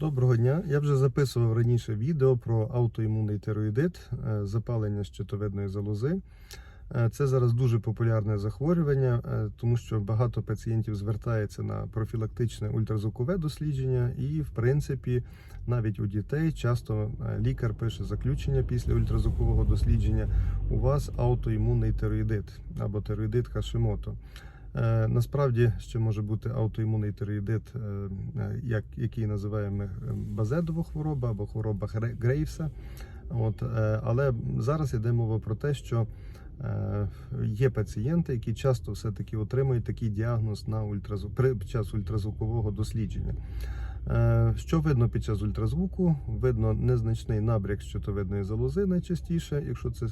Доброго дня. Я вже записував раніше відео про аутоімунний тироїдит, е, запалення щитовидної залози. Е, Це зараз дуже популярне захворювання, е, тому що багато пацієнтів звертається на профілактичне ультразвукове дослідження, і, в принципі, навіть у дітей часто лікар пише заключення після ультразвукового дослідження. У вас аутоімунний тироїдит або тироїдит Хашимото. Е, Насправді ще може бути аутоімунний тироїдит, е, е, як, який називаємо базедова хвороба або хвороба Грейвса. От, але зараз йде мова про те, що є пацієнти, які часто все-таки отримують такий діагноз на ультразвук під час ультразвукового дослідження. Е, Що видно під час ультразвуку? Видно незначний набряк щитовидної залози найчастіше, якщо це е,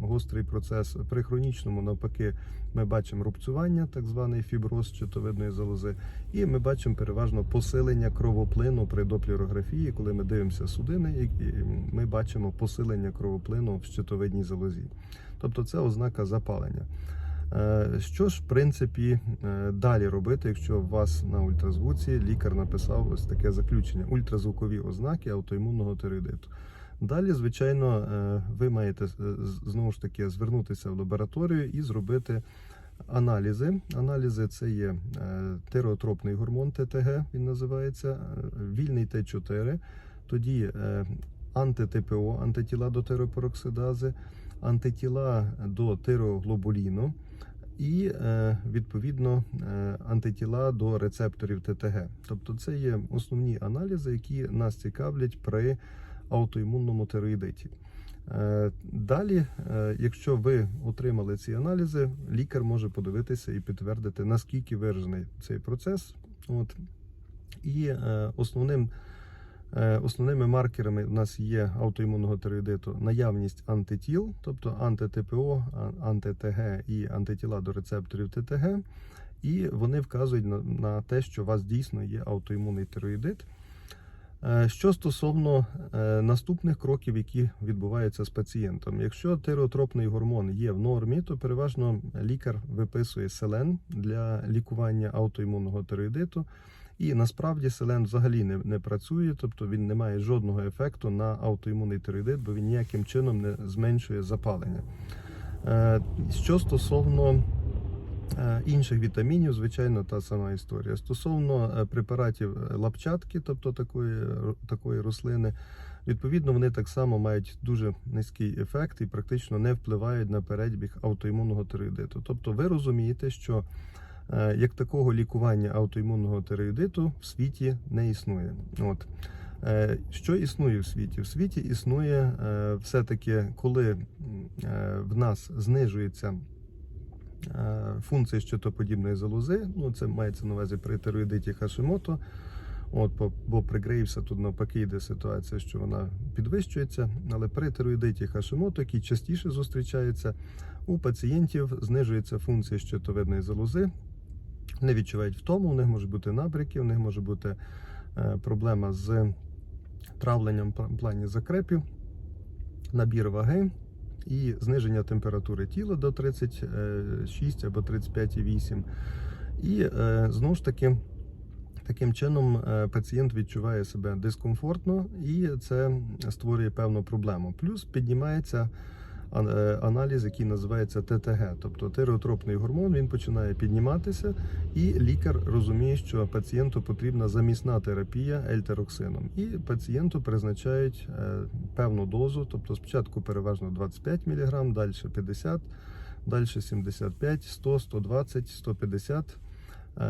гострий процес. При хронічному навпаки ми бачимо рубцювання, так званий фіброз щитовидної залози, і ми бачимо переважно посилення кровоплину при доплірографії, коли ми дивимося судини, і ми бачимо посилення кровоплину в щитовидній залозі. Тобто це ознака запалення. Е, Що ж, в принципі, е, далі робити, якщо у вас на ультразвуці лікар написав ось таке заключення: ультразвукові ознаки аутоімунного тироїдиту. Далі, звичайно, е, ви маєте знову ж таки звернутися в лабораторію і зробити аналізи. Аналізи це є тиреотропний гормон ТТГ, він називається, вільний Т4, тоді анти-ТПО, антитіла до тиреопероксидази, антитіла до тиреоглобуліну і е, відповідно е, антитіла до рецепторів ТТГ. Тобто це є основні аналізи, які нас цікавлять при аутоімунному тироїдиті. Е, Далі, якщо ви отримали ці аналізи, лікар може подивитися і підтвердити, наскільки виражений цей процес. От. І основним, основними маркерами у нас є аутоімунного тироїдиту наявність антитіл, тобто анти-ТПО, анти-ТГ і антитіла до рецепторів ТТГ. І вони вказують на, на те, що у вас дійсно є аутоімунний тироїдит. Е, Що стосовно е, наступних кроків, які відбуваються з пацієнтом, якщо тиреотропний гормон є в нормі, то переважно лікар виписує селен для лікування аутоімунного тироїдиту. І насправді селен взагалі не, не працює, тобто він не має жодного ефекту на аутоімунний тироїдит, бо він ніяким чином не зменшує запалення. Е, Що стосовно Е, Інших вітамінів, звичайно, та сама історія. Стосовно е, препаратів лапчатки, тобто такої, такої рослини, відповідно, вони так само мають дуже низький ефект і практично не впливають на перебіг аутоімунного тироїдиту. Тобто, ви розумієте, що як такого лікування аутоімунного тироїдиту в світі не існує. От. Е, Що існує в світі? В світі існує е, все-таки, коли е, в нас знижується е, функції щитоподібної залози. Ну, це мається на увазі при тироїдиті Хашимото. От, бо- при Грейвса тут навпаки йде ситуація, що вона підвищується. Але при тироїдиті Хашимото, який частіше зустрічається, у пацієнтів знижується функція щитовидної залози. Не відчувають втому, у них може бути набряки, у них може бути е, проблема з травленням в плані закрепів, набір ваги і зниження температури тіла до 36 або 35,8. І е, знову ж таки, таким чином е, пацієнт відчуває себе дискомфортно і це створює певну проблему. Плюс піднімається е, аналіз, який називається ТТГ, тобто тиреотропний гормон, він починає підніматися, і лікар розуміє, що пацієнту потрібна замісна терапія ельтероксином. І пацієнту призначають е, певну дозу, тобто спочатку переважно 25 мг, далі 50, далі 75, 100, 120, 150 е,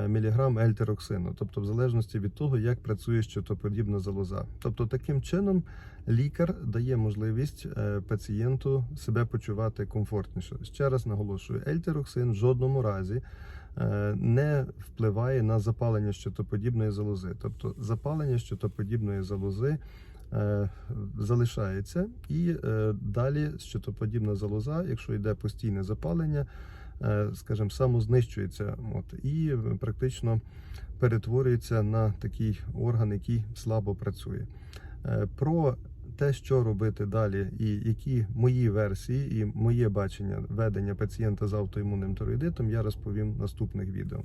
міліграм ельтероксину, тобто в залежності від того, як працює щитоподібна залоза. Тобто таким чином лікар дає можливість е, пацієнту себе почувати комфортніше. Ще раз наголошую, ельтероксин в жодному разі е, не впливає на запалення щитоподібної залози. Тобто запалення щитоподібної залози е, залишається, і е, далі щитоподібна залоза, якщо йде постійне запалення, е, скажімо, самознищується от, і практично перетворюється на такий орган, який слабо працює. Е, Про те, що робити далі, і які мої версії і моє бачення ведення пацієнта з автоімунним тироїдитом, я розповім в наступних відео.